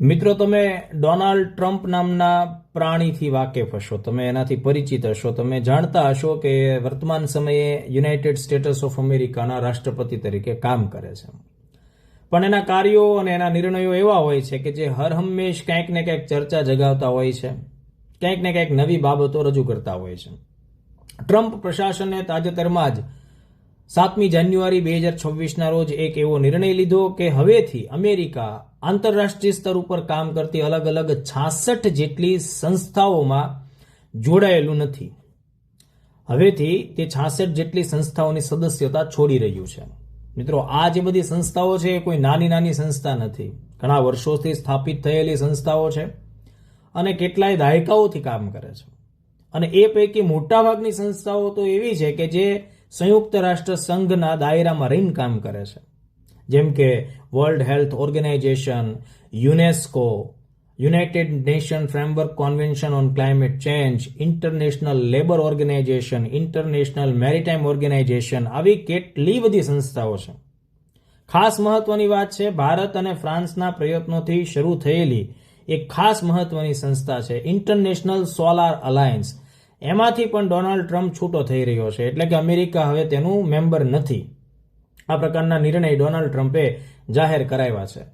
મિત્રો, તમે Donald Trump નામના પ્રાણીથી વાકેફ હશો. તમે એનાથી પરિચિત હશો. તમે જાણતા હશો કે વર્તમાન સમયે યુનાઇટેડ સ્ટેટ્સ ઓફ અમેરિકાના રાષ્ટ્રપતિ તરીકે કામ કરે છે. પણ એના કાર્યો અને એના નિર્ણયો એવા હોય છે કે જે હર હંમેશ ક્યાંક ને કંઈક ચર્ચા જગાવતા હોય છે કંઈક ને ક્યાંક નવી બાબતો રજૂ કરતા હોય છે. ટ્રમ્પ પ્રશાસને તાજેતરમાં જ સાતમી જાન્યુઆરી બે હજાર છવ્વીસના રોજ એક એવો નિર્ણય લીધો કે હવેથી અમેરિકા આંતરરાષ્ટ્રીય સ્તર ઉપર કામ કરતી અલગ અલગ છાસઠ જેટલી સંસ્થાઓમાં જોડાયેલું નથી. હવેથી તે છાસઠ જેટલી સંસ્થાઓની સદસ્યતા છોડી રહ્યું છે. મિત્રો, આ જે બધી સંસ્થાઓ છે એ કોઈ નાની નાની સંસ્થા નથી. ઘણા વર્ષોથી સ્થાપિત થયેલી સંસ્થાઓ છે અને કેટલાય દાયકાઓથી કામ કરે છે. અને એ પૈકી મોટાભાગની સંસ્થાઓ તો એવી છે કે જે સંયુક્ત રાષ્ટ્ર સંઘના દાયરામાં રહીને કામ કરે છે. જેમ કે World Health Organization, UNESCO, United Nation Framework Convention on Climate Change, International Labour Organization, International Maritime Organization, આવી કેટલી બધી સંસ્થાઓ છે. ખાસ મહત્વની વાત છે, ભારત અને ફ્રાન્સના પ્રયત્નોથી શરૂ થયેલી એક ખાસ મહત્વની સંસ્થા છે, ઇન્ટરનેશનલ સોલાર અલાયન્સ. એમાંથી પણ ડોનાલ્ડ ટ્રમ્પ છૂટો થઈ રહ્યો છે, એટલે કે અમેરિકા હવે તેનું મેમ્બર નથી. આ પ્રકારના નિર્ણય ડોનાલ્ડ ટ્રમ્પે જાહેર કરાવ્યા છે.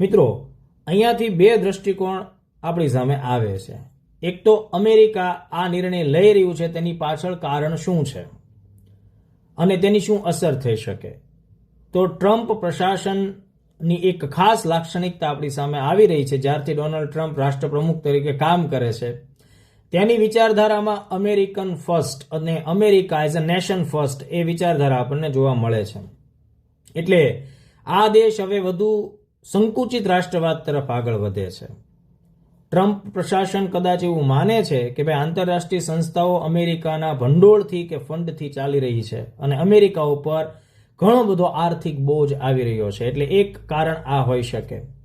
મિત્રો, અહીંયાથી બે દ્રષ્ટિકોણ આપણી સામે આવે છે. એક તો અમેરિકા આ નિર્ણય લઈ રહ્યું છે, તેની પાછળ કારણ શું છે? અને તેની શું અસર થઈ શકે? તો ટ્રમ્પ પ્રશાસનની એક ખાસ લાક્ષણિકતા આપણી સામે આવી રહી છે, જ્યારથી ડોનાલ્ડ ટ્રમ્પ રાષ્ટ્રપ્રમુખ તરીકે કામ કરે છે. તેની વિચારધારામાં અમેરિકન ફર્સ્ટ અને America as a nation first એ વિચારધારા આપણને જોવા મળે છે. એટલે આ દેશ હવે વધુ સંકુચિત રાષ્ટ્રવાદ તરફ આગળ વધે છે. ટ્રમ્પ પ્રશાસન કદાચ એવું માને છે કે ભાઈ આંતરરાષ્ટ્રીય સંસ્થાઓ અમેરિકાના ભંડોળથી કે ફંડથી ચાલી રહી છે અને અમેરિકા ઉપર ઘણો બધો આર્થિક બોજ આવી રહ્યો છે. એટલે એક કારણ આ હોઈ શકે.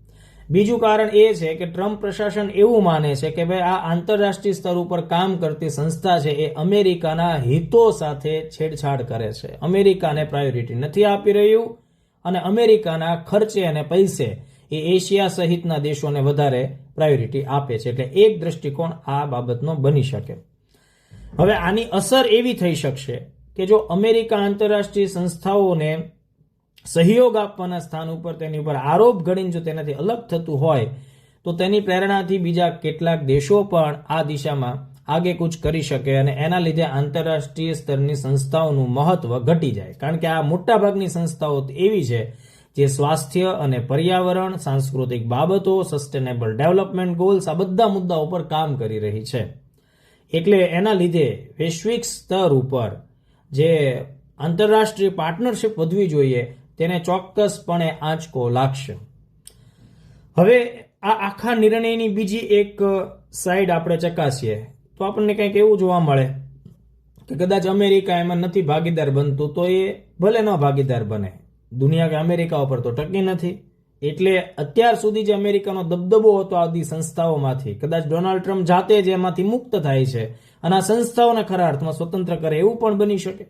બીજું કારણ એ છે કે ટ્રમ્પ પ્રશાસન એવું માને છે કે ભાઈ આ આંતરરાષ્ટ્રીય સ્તર ઉપર કામ કરતી સંસ્થા છે એ અમેરિકાના હિતો સાથે છેડછાડ કરે છે. અમેરિકાને પ્રાયોરિટી નથી આપી રહ્યું અને અમેરિકાના ખર્ચે અને પૈસે એ એશિયા સહિતના દેશોને વધારે પ્રાયોરિટી આપે છે. એટલે એક દ્રષ્ટિકોણ આ બાબતનો બની શકે. હવે આની અસર એવી થઈ શકશે કે જો અમેરિકા આંતરરાષ્ટ્રીય સંસ્થાઓને સહયોગ આપવાના સ્થાન ઉપર, તેની ઉપર આરોપ ઘડીને જો તેનાથી અલગ થતું હોય, તો તેની પ્રેરણાથી બીજા કેટલાક દેશો પણ આ દિશામાં આગે કૂચ કરી શકે અને એના લીધે આંતરરાષ્ટ્રીય સ્તરની સંસ્થાઓનું મહત્વ ઘટી જાય. કારણ કે આ મોટાભાગની સંસ્થાઓ એવી છે જે સ્વાસ્થ્ય અને પર્યાવરણ, સાંસ્કૃતિક બાબતો સસ્ટેનેબલ ડેવલપમેન્ટ ગોલ્સ આ બધા મુદ્દાઓ પર કામ કરી રહી છે. એટલે એના લીધે વૈશ્વિક સ્તર ઉપર જે આંતરરાષ્ટ્રીય પાર્ટનરશિપ વધવી જોઈએ તેને ચોક્કસપણે આંચકો લાગશે. હવે આ આખા નિર્ણયની બીજી એક સાઈડ આપણે ચકાસીએ. તો આપણને કંઈક એવું જોવા મળે કે કદાચ અમેરિકા એમાં નથી ભાગીદાર બનતું, તો એ ભલે ન ભાગીદાર બને. દુનિયા કે અમેરિકા ઉપર તો ટકી નથી. એટલે અત્યાર સુધી જે અમેરિકાનો દબદબો હતો આ બધી સંસ્થાઓમાંથી, કદાચ ડોનાલ્ડ ટ્રમ્પ જાતે જ એમાંથી મુક્ત થાય છે અને આ સંસ્થાઓને ખરા અર્થમાં સ્વતંત્ર કરે એવું પણ બની શકે.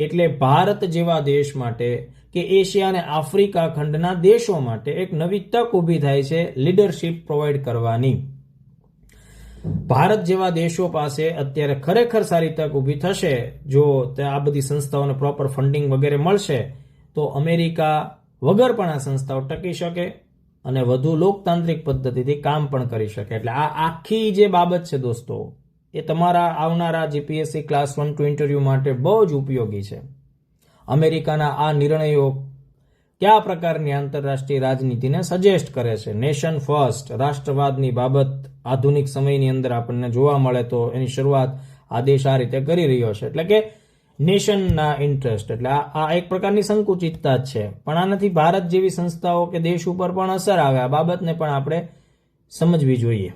એટલે ભારત જેવા દેશ માટે કે એશિયા અને આફ્રિકા ખંડના દેશો માટે એક નવી તક ઊભી થાય છે લીડરશિપ પ્રોવાઈડ કરવાની. ભારત જેવા દેશો પાસે અત્યારે ખરેખર સારી તક ઊભી થશે. જો આ બધી સંસ્થાઓને પ્રોપર ફંડિંગ વગેરે મળશે, તો અમેરિકા વગર પણ આ સંસ્થાઓ ટકી શકે અને વધુ લોકતાંત્રિક પદ્ધતિથી કામ પણ કરી શકે. એટલે આ આખી જે બાબત છે દોસ્તો, એ તમારા આવનારા GPSC class one two interview માટે બહુ જ ઉપયોગી છે. અમેરિકાના આ નિર્ણયો કયા પ્રકારની આંતરરાષ્ટ્રીય રાજનીતિને સજેસ્ટ કરે છે? નેશન ફર્સ્ટ રાષ્ટ્રવાદની બાબત આધુનિક સમયની અંદર આપણને જોવા મળે તો એની શરૂઆત આ દેશ આ રીતે કરી રહ્યો છે. એટલે કે નેશનના ઇન્ટરેસ્ટ એટલે આ એક પ્રકારની સંકુચિતતા જ છે. પણ આનાથી ભારત જેવી સંસ્થાઓ કે દેશ ઉપર પણ અસર આવે, આ બાબતને પણ આપણે સમજવી જોઈએ.